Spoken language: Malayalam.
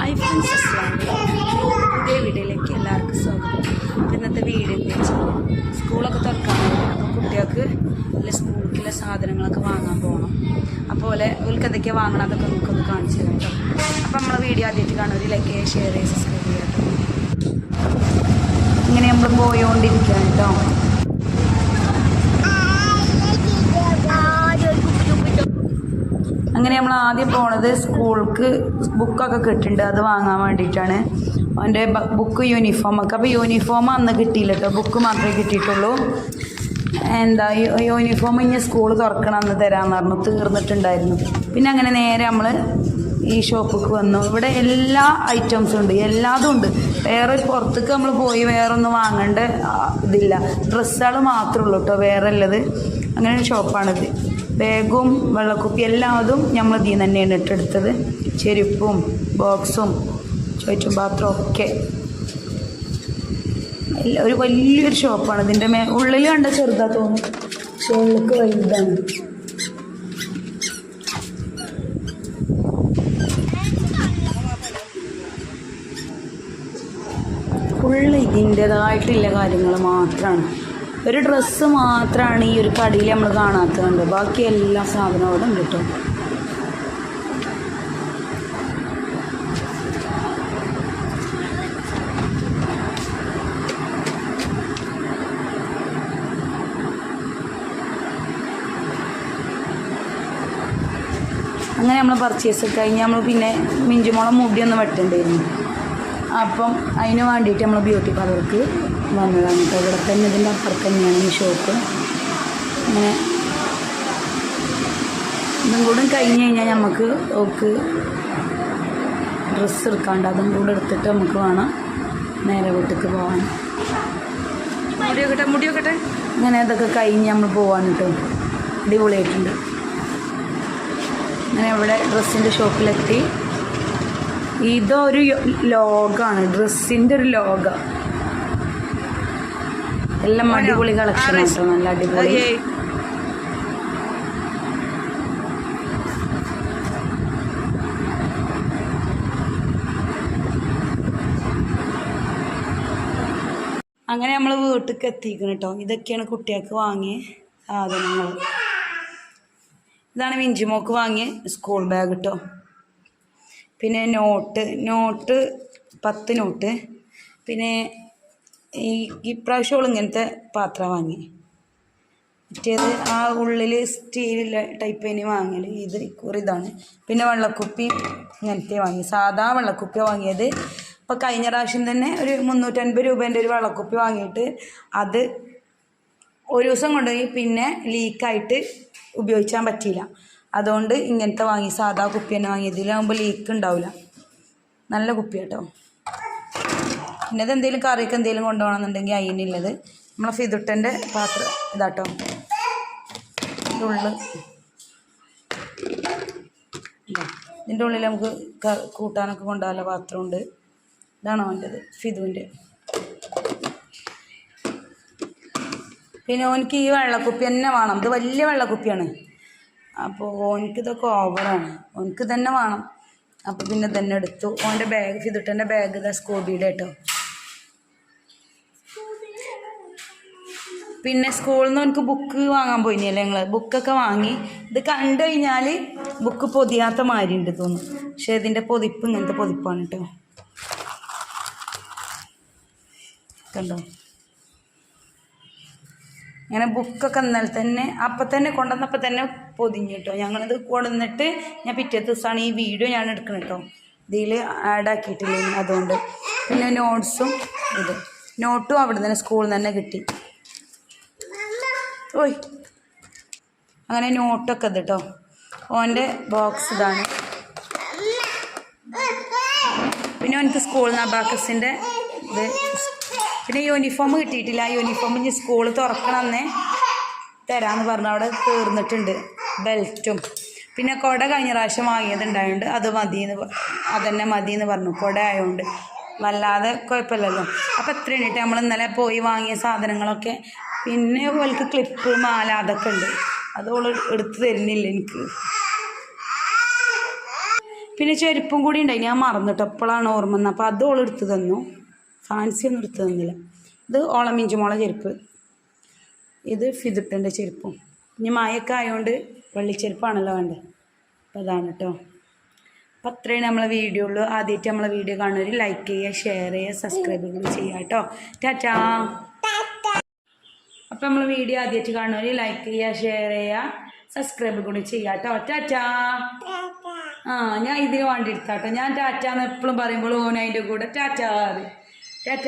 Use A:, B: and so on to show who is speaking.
A: ഹൈ ഫ്രണ്ട്സ് അസ്ലാം പുതിയ വീഡിയോയിലേക്ക് എല്ലാവർക്കും സ്വാഗതം. അപ്പോൾ ഇന്നത്തെ വീഡിയോ എന്ന് വെച്ചാൽ സ്കൂളൊക്കെ തുറക്കാറുണ്ട് അപ്പോൾ കുട്ടികൾക്ക് നല്ല സ്കൂളിലെ സാധനങ്ങളൊക്കെ വാങ്ങാൻ പോകണം. അതുപോലെ ഇവർക്ക് എന്തൊക്കെയാണ് വാങ്ങണം അതൊക്കെ നമുക്കൊന്ന് കാണിച്ചു തരാം കേട്ടോ. അപ്പോൾ നമ്മളെ വീഡിയോ ആദ്യമായിട്ട് കാണുന്നവർ ലൈക്ക് ഷെയർ ചെയ്ത് സബ്സ്ക്രൈബ് ചെയ്യാം ഇങ്ങനെ നമ്മൾ പോയോണ്ടിരിക്കുകയാണ് കേട്ടോ. അങ്ങനെ നമ്മൾ ആദ്യം പോണത് സ്കൂൾക്ക് ബുക്കൊക്കെ കിട്ടുന്നുണ്ട് അത് വാങ്ങാൻ വേണ്ടിയിട്ടാണ് അവന്റെ ബുക്ക് യൂണിഫോം ഒക്കെ. അപ്പോൾ യൂണിഫോം അന്ന് കിട്ടിയില്ല കേട്ടോ ബുക്ക് മാത്രമേ കിട്ടിയിട്ടുള്ളൂ. എന്താ യൂണിഫോം ഇനി സ്കൂൾ തുറക്കണം അന്ന് തരാമെന്ന് പറഞ്ഞു. തീർന്നിട്ടുണ്ടായിരുന്നു. പിന്നെ അങ്ങനെ നേരെ നമ്മൾ ഈ ഷോപ്പിക്ക് വന്നു. ഇവിടെ എല്ലാ ഐറ്റംസും ഉണ്ട്. എല്ലാതും ഉണ്ട്. വേറെ പുറത്തേക്ക് നമ്മൾ പോയി വേറെ ഒന്നും വാങ്ങേണ്ട ഇതില്ല. ഡ്രസ്സുകൾ മാത്രമേ ഉള്ളൂ കേട്ടോ വേറെ ഉള്ളത്. അങ്ങനെ ഷോപ്പാണിത്. ബാഗും വെള്ളക്കുപ്പി എല്ലാം അതും നമ്മൾ ഇതിൽ തന്നെയാണ് ഇട്ടെടുത്തത്. ചെരുപ്പും ബോക്സും ചോറ്റും പാത്രം ഒക്കെ. ഒരു വലിയൊരു ഷോപ്പാണ്. ഇതിന്റെ മേ ഉള്ളിൽ കണ്ട ചെറുതാ തോന്നും. പക്ഷേ ഉള്ളിലേക്ക് വലുതാണ്. ഫുള്ള് ഇതിന്റെതായിട്ടുള്ള കാര്യങ്ങൾ മാത്രമാണ് ഒരു ഡ്രസ്സ് മാത്രമാണ് ഈ ഒരു കടയിൽ നമ്മൾ കാണാത്തതുണ്ട് ബാക്കി എല്ലാ സാധനവും കേട്ടോ അങ്ങനെ നമ്മൾ പർച്ചേസ് കഴിഞ്ഞ് നമ്മൾ പിന്നെ മിഞ്ചുമോളം മുടിയൊന്നും വെട്ടേണ്ടിയിരുന്നു. അപ്പം അതിന് വേണ്ടിയിട്ട് നമ്മൾ ബ്യൂട്ടി പാർലർക്ക് വന്നതാണ്. കേട്ടോ ഇവിടെ തന്നെ ഇതിന്റെ അപ്പുറത്ത് തന്നെയാണ് ഈ ഷോപ്പ് അങ്ങനെ ഇതും കൂടെ കഴിഞ്ഞ് കഴിഞ്ഞാൽ നമുക്ക് ഓക്ക് ഡ്രസ്സ് എടുക്കാണ്ട് അതും കൂടെ എടുത്തിട്ട് നമുക്ക് വേണം നേരെ വീട്ടിലേക്ക് പോകാൻ മുടിയൊക്കെ മുടിയൊക്കെ ഇങ്ങനെ ഇതൊക്കെ കഴിഞ്ഞ് നമ്മൾ പോകാൻ കേട്ടോ അടിപൊളിയായിട്ടുണ്ട്. അങ്ങനെ ഇവിടെ ഡ്രസ്സിന്റെ ഷോപ്പിലെത്തി ഇതൊരു ലോഗാണ്. ഡ്രസ്സിന്റെ ഒരു ലോഗ. എല്ലാം അടിപൊളി കളക്ഷൻ ആട്ടോ നല്ല അടിപൊളി. അങ്ങനെ നമ്മൾ വീട്ടിലേക്ക് എത്തിക്കണം കേട്ടോ ഇതൊക്കെയാണ് കുട്ടികൾക്ക് വാങ്ങിയ സാധനങ്ങൾ ഇതാണ് മിഞ്ചിമോക്ക് വാങ്ങിയ സ്കൂൾ ബാഗ് കേട്ടോ പിന്നെ നോട്ട് നോട്ട് പത്ത് നോട്ട് പിന്നെ ഈ ഇപ്രാവശ്യം ഇങ്ങനത്തെ പാത്രം വാങ്ങി. മറ്റേത് ആ ഉള്ളിൽ സ്റ്റീൽ ടൈപ്പ് ഇനി വാങ്ങൽ ഇത് കുറി ഇതാണ്. പിന്നെ വെള്ളക്കുപ്പി ഇങ്ങനത്തെ വാങ്ങി. സാധാ വെള്ളക്കുപ്പി വാങ്ങിയത്. ഇപ്പോൾ കഴിഞ്ഞ പ്രാവശ്യം തന്നെ ഒരു മുന്നൂറ്റൻപത് രൂപേന്റെ ഒരു വെള്ളക്കുപ്പി വാങ്ങിയിട്ട് അത് ഒരു ദിവസം കൊണ്ടുപോയി പിന്നെ ലീക്കായിട്ട് ഉപയോഗിക്കാൻ പറ്റിയില്ല. അതുകൊണ്ട് ഇങ്ങനത്തെ വാങ്ങി. സാധാ കുപ്പി തന്നെ വാങ്ങി. ഇതിലാകുമ്പോൾ ലീക്ക് ഉണ്ടാവില്ല നല്ല കുപ്പി കേട്ടോ ഇത് എന്തെങ്കിലും കറിയൊക്കെ എന്തെങ്കിലും കൊണ്ടുപോകണമെന്നുണ്ടെങ്കിൽ അതിനുള്ളത് നമ്മളെ ഫിതുട്ടന്റെ പാത്രം ഇതാട്ടോ. ഉള്ളു. ഇതിന്റെ ഉള്ളിൽ നമുക്ക് കൂട്ടാനൊക്കെ കൂട്ടാനൊക്കെ കൊണ്ടുപോകാനുള്ള പാത്രമുണ്ട്. ഇതാണ് അവന്റെത്? ഫിതുവിന്റെ പിന്നെ ഓനിക്ക് ഈ വെള്ളക്കുപ്പി തന്നെ വേണം. ഇത് വലിയ വെള്ളക്കുപ്പിയാണ്. അപ്പോൾ ഓനിക്ക് ഇതൊക്കെ ഓവറാണ്. ഓനിക്ക് തന്നെ വേണം. അപ്പോൾ പിന്നെ തന്നെ എടുത്തു. ഓന്റെ ബാഗ് ഫിതുട്ടന്റെ ബാഗ് ഇതാ സ്കൂബിയുടെ കേട്ടോ പിന്നെ സ്കൂളിൽ നിന്ന് എനിക്ക് ബുക്ക് വാങ്ങാൻ പോയില്ലേ ഞങ്ങൾ ബുക്കൊക്കെ വാങ്ങി. ഇത് കണ്ടു കഴിഞ്ഞാൽ ബുക്ക് പൊതിയാത്ത മാതിരി ഉണ്ട് തോന്നും പക്ഷേ ഇതിന്റെ പൊതിപ്പ് ഇങ്ങനത്തെ പൊതിപ്പാണ് കേട്ടോ കണ്ടോ? ഇങ്ങനെ ബുക്കൊക്കെ ഇന്നലെ തന്നെ അപ്പം തന്നെ കൊണ്ടുവന്നപ്പോൾ തന്നെ പൊതിഞ്ഞു കേട്ടോ ഞങ്ങളിത് കൊണ്ടുവന്നിട്ട് ഞാൻ പിറ്റേ ദിവസമാണ് ഈ വീഡിയോ ഞാൻ എടുക്കുന്നത് കേട്ടോ ഇതിൽ ആഡ് ആക്കിയിട്ടില്ല ഇനി അതുകൊണ്ട് പിന്നെ നോട്ട്സും ഇത്. നോട്ടും അവിടെ തന്നെ സ്കൂളിൽ തന്നെ കിട്ടി. ഓയ്. അങ്ങനെ നോട്ടൊക്കെ ഇത് കേട്ടോ ഓന്റെ ബോക്സ് ഇതാണ്. പിന്നെ എനിക്ക് സ്കൂളിൽ നിന്ന് അബാക്കസിന്റെ ഇത്. പിന്നെ യൂണിഫോം കിട്ടിയിട്ടില്ല. യൂണിഫോം ഇനി സ്കൂൾ തുറക്കണമെന്നേ തരാമെന്ന് പറഞ്ഞു. അവിടെ തീർന്നിട്ടുണ്ട് ബെൽറ്റും പിന്നെ കുട കഴിഞ്ഞ പ്രാവശ്യം വാങ്ങിയതുണ്ടായതുകൊണ്ട് അത് മതിയെന്ന് അതന്നെ മതിയെന്ന് പറഞ്ഞു. കുട ആയതുകൊണ്ട് വല്ലാതെ കുഴപ്പമില്ലല്ലോ. അപ്പോൾ എത്രയാണ് നമ്മൾ ഇന്നലെ പോയി വാങ്ങിയ സാധനങ്ങളൊക്കെ പിന്നെ ഓൾക്ക് ക്ലിപ്പ് മാല അതൊക്കെ ഉണ്ട്. അത് ഓൾ എടുത്ത് തരുന്നില്ല എനിക്ക്. പിന്നെ ചെരുപ്പും കൂടി ഉണ്ടായി. ഞാൻ മറന്നിട്ട്. എപ്പോഴാണ് ഓർമ്മ വന്നത്. അപ്പോൾ അത് ഓൾ എടുത്ത് തന്നു. ഫാൻസി ഒന്നും എടുത്ത് തന്നില്ല. ഇത് ഓള ചെരുപ്പ്. ഇത് ഫിതുട്ടന്റെ ചെരുപ്പും. ഇനി മായൊക്കെ ആയതുകൊണ്ട് വെള്ളിച്ചെരുപ്പാണല്ലോ വേണ്ടത്. അപ്പോൾ അതാണ് കേട്ടോ അപ്പോൾ അത്രയും നമ്മളെ വീഡിയോ ഉള്ളൂ. ആദ്യമായിട്ട് നമ്മളെ വീഡിയോ കാണുന്നവർ ലൈക്ക് ചെയ്യുക ഷെയർ ചെയ്യുക സബ്സ്ക്രൈബ് ചെയ്യുക കേട്ടോ ടാറ്റാ. അപ്പോൾ നമ്മൾ വീഡിയോ ആദ്യമായിട്ട് കാണുന്നവർ ലൈക്ക് ചെയ്യുക ഷെയർ ചെയ്യുക സബ്സ്ക്രൈബ് കൂടി ചെയ്യുക കേട്ടോ ടാറ്റാ. ആ ഞാൻ ഇതിന് വേണ്ടി എടുത്താട്ടോ ഞാൻ ടാറ്റാന്ന് എപ്പോഴും പറയുമ്പോൾ ഓൻ അതിന്റെ കൂടെ ടാറ്റാ ടാറ്റ